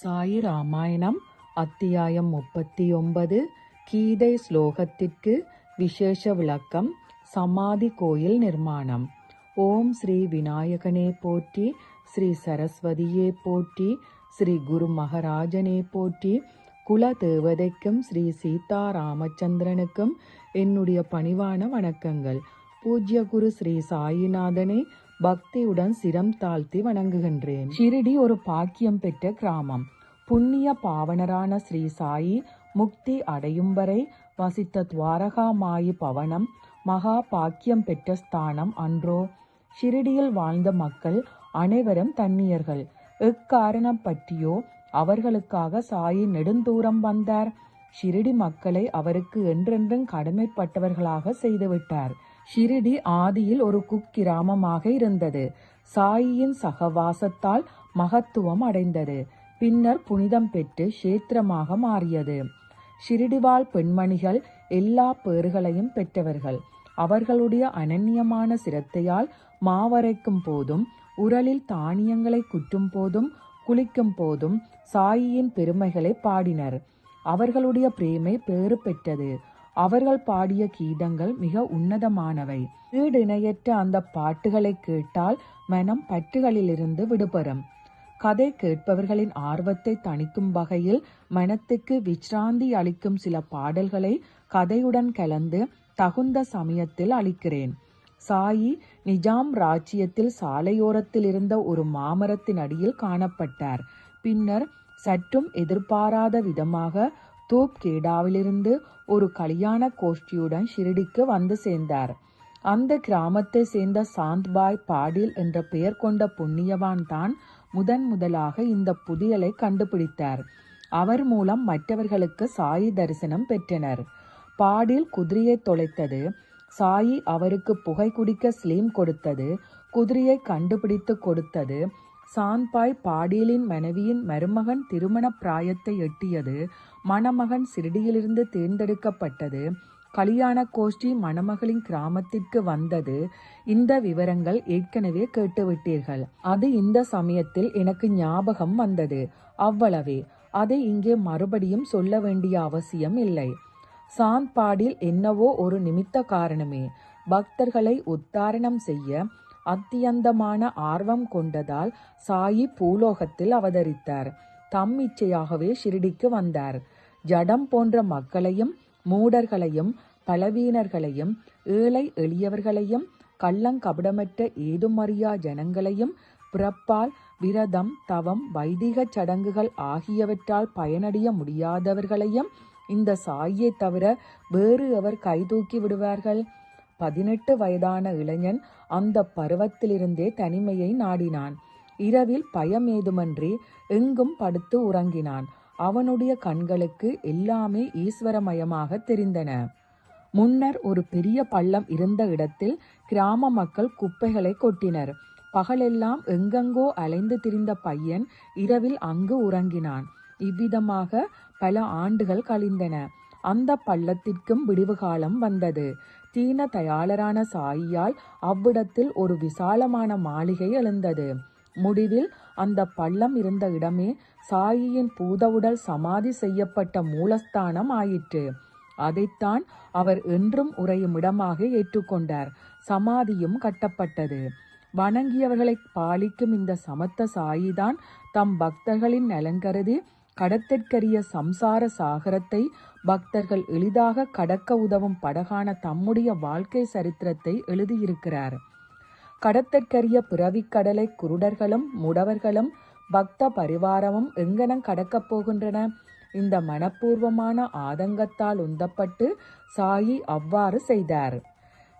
சாயி ராமாயணம் அத்தியாயம் முப்பத்தி ஒன்பது கீதை ஸ்லோகத்திற்கு விசேஷ விளக்கம் சமாதி கோயில் நிர்மாணம். ஓம் ஸ்ரீ விநாயகனே போற்றி ஸ்ரீ சரஸ்வதியே போற்றி ஸ்ரீ குரு மகராஜனே போற்றி குல தேவதைக்கும் ஸ்ரீ சீதா ராமச்சந்திரனுக்கும் என்னுடைய பணிவான வணக்கங்கள். பூஜ்ய குரு ஸ்ரீ சாயிநாதனை பக்தியுடன் சிரம் தாழ்த்தி வணங்குகின்றேன். ஷிரிடி ஒரு பாக்கியம் பெற்ற கிராமம். புண்ணிய பாவனரான ஸ்ரீ சாயி முக்தி அடையும் வரை வசித்த துவாரகாமாயி பவனம் மகா பாக்கியம் பெற்ற ஸ்தானம் அன்றோ. ஷிரிடியில் வாழ்ந்த மக்கள் அனைவரும் தன்னியர்கள். எக்காரணம் பற்றியோ அவர்களுக்காக சாயி நெடுந்தூரம் வந்தார். ஷிரிடி மக்களை அவருக்கு என்றென்றும் கடமைப்பட்டவர்களாக செய்துவிட்டார். ஷிரிடி ஆதியில் ஒரு குக்கிராமமாக இருந்தது. சாயியின் சகவாசத்தால் மகத்துவம் அடைந்தது. பின்னர் புனிதம் பெற்று க்ஷேத்திரமாக மாறியது. ஷிரிடிவாழ் பெண்மணிகள் எல்லா பேறுகளையும் பெற்றவர்கள். அவர்களுடைய அனன்யமான சிரத்தையால் மாவரைக்கும் போதும் உரலில் தானியங்களை குற்றும் போதும் குளிக்கும் போதும் சாயியின் பெருமைகளை பாடினர். அவர்களுடைய பிரேமை பேறு பெற்றது. அவர்கள் பாடிய கீதங்கள் மிக உன்னதமானவை. ஈடிணையற்ற அந்த பாட்டுகளை கேட்டால் மனம் பற்றுகளிலிருந்து விடுபெறும் கதை கேட்பவர்களின் ஆர்வத்தை தணிக்கும் வகையில் மனத்துக்கு விச்ராந்தி அளிக்கும் சில பாடல்களை கதையுடன் கலந்து தகுந்த சமயத்தில் அளிக்கிறேன். சாயி நிஜாம் ராஜ்யத்தில் சாலையோரத்தில் இருந்த ஒரு மாமரத்தின் அடியில் காணப்பட்டார். பின்னர் சற்றும் எதிர்பாராத விதமாக தூப்கேடாவிலிருந்து ஒரு கல்யாண கோஷ்டியுடன் ஷிரடிக்கு வந்து சேர்ந்தார். அந்த கிராமத்தை சேர்ந்த சாந்த்பாய் பாடில் என்ற பெயர் கொண்ட புண்ணியவான் தான் முதன் முதலாக இந்த புதியலை கண்டுபிடித்தார். அவர் மூலம் மற்றவர்களுக்கு சாயி தரிசனம் பெற்றனர். பாடில் குதிரையை தொலைத்தது சாயி அவருக்கு புகை குடிக்க ஸ்லீம் கொடுத்தது குதிரையை கண்டுபிடித்து கொடுத்தது சான்பாய் பாடியலின் மனைவியின் மருமகன் திருமண பிராயத்தை எட்டியது மணமகன் சிறுடியிலிருந்து தேர்ந்தெடுக்கப்பட்டது. கல்யாண கோஷ்டி மணமகளின் கிராமத்திற்கு வந்தது. இந்த விவரங்கள் ஏற்கனவே கேட்டுவிட்டீர்கள். அது இந்த சமயத்தில் எனக்கு ஞாபகம் வந்தது. அவ்வளவே. அதை இங்கே மறுபடியும் சொல்ல வேண்டிய அவசியம் இல்லை. சாந்த் பாடில் என்னவோ ஒரு நிமித்த காரணமே. பக்தர்களை உத்தாரணம் செய்ய அத்தியந்தமான ஆர்வம் கொண்டதால் சாயி பூலோகத்தில் அவதரித்தார். தம் இச்சையாகவே ஷிரிடிக்கு வந்தார். ஜடம் போன்ற மக்களையும் மூடர்களையும் பலவீனர்களையும் ஏழை எளியவர்களையும் கள்ளங்கபடமற்ற ஏதுமறியா ஜனங்களையும் பிறப்பால் விரதம் தவம் வைதிக சடங்குகள் ஆகியவற்றால் பயனடைய முடியாதவர்களையும் இந்த சாயை தவிர வேறு அவர் கைதூக்கி விடுவார்கள்? பதினெட்டு வயதான இளைஞன் அந்த பருவத்திலிருந்தே தனிமையை நாடினான். இரவில் பயமேதுமன்றி எங்கும் படுத்து உறங்கினான். அவனுடைய கண்களுக்கு எல்லாமே ஈஸ்வரமயமாக தெரிந்தன. முன்னர் ஒரு பெரிய பள்ளம் இருந்த இடத்தில் கிராம மக்கள் குப்பைகளை கொட்டினர். பகலெல்லாம் எங்கெங்கோ அலைந்து திரிந்த பையன் இரவில் அங்கு உறங்கினான். இவ்விதமாக பல ஆண்டுகள் கழிந்தன. அந்த பள்ளத்திற்கும் விடிவுகாலம் வந்தது. தீன தயாளரான சாயியால் அவ்விடத்தில் ஒரு விசாலமான மாளிகை எழுந்தது. முடிவில் அந்த பள்ளம் இருந்த இடமே சாயியின் பூதவுடல் சமாதி செய்யப்பட்ட மூலஸ்தானம் ஆயிற்று. அதைத்தான் அவர் என்றும் உறையும் இடமாக ஏற்றுக்கொண்டார். சமாதியும் கட்டப்பட்டது. வணங்கியவர்களை பாலிக்கும் இந்த சமத்த சாயிதான் தம் பக்தர்களின் நலங்கருதி கடத்திற்கரிய சம்சார சாகரத்தை பக்தர்கள் எளிதாக கடக்க உதவும் படகான தம்முடைய வாழ்க்கை சரித்திரத்தை எழுதியிருக்கிறார். கடத்தற்கரிய பிறவிக்கடலை குருடர்களும் முடவர்களும் பக்த பரிவாரமும் எங்கனம் கடக்கப் போகின்றன? இந்த மனப்பூர்வமான ஆதங்கத்தால் உந்தப்பட்டு சாயி அவ்வாறு செய்தார்.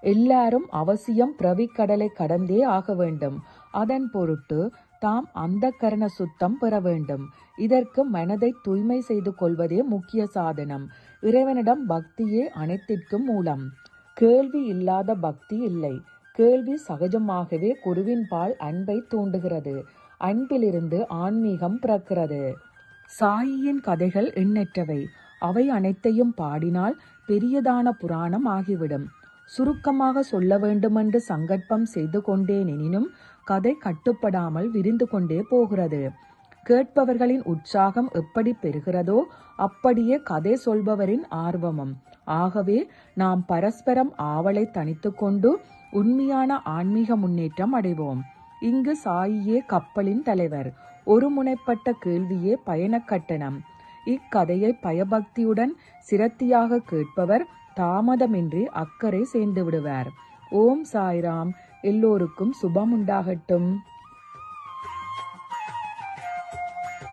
எல்லாரும் அவசியம் பிரவிக்கடலை கடந்தே ஆக வேண்டும். அதன் பொருட்டு தாம் அந்த கரண சுத்தம் பெற வேண்டும். இதற்கு மனதை தூய்மை செய்து கொள்வதே முக்கிய சாதனம். இறைவனிடம் பக்தியே அனைத்திற்கும் மூலம். கேள்வி இல்லாத பக்தி இல்லை. கேள்வி சகஜமாகவே குருவின் பால் அன்பை தூண்டுகிறது. அன்பிலிருந்து ஆன்மீகம் பிறக்கிறது. சாயியின் கதைகள் எண்ணற்றவை. அவை அனைத்தையும் பாடினால் பெரியதான புராணம் ஆகிவிடும். சுருக்கமாக சொல்ல வேண்டுமென்று சங்கற்பம் செய்து கொண்டேன் எனினும் கதை கட்டுப்படாமல் விரிந்து கொண்டே போகிறது. கேட்பவர்களின் உற்சாகம் எப்படி பெறுகிறதோ அப்படியே கதை சொல்பவரின் ஆர்வமும். ஆகவே நாம் பரஸ்பரம் ஆவலை தணித்துக்கொண்டு உண்மையான ஆன்மீக முன்னேற்றம் அடைவோம். இங்கு சாயியே கப்பலின் தலைவர். ஒரு முனைப்பட்ட கேள்வியே பயண கட்டணம். இக்கதையை பயபக்தியுடன் சிரத்தியாக கேட்பவர் தாமதமின்றி அக்கறை சேர்ந்து விடுவார். ஓம் சாய்ராம். எல்லோருக்கும் சுபம் உண்டாகட்டும்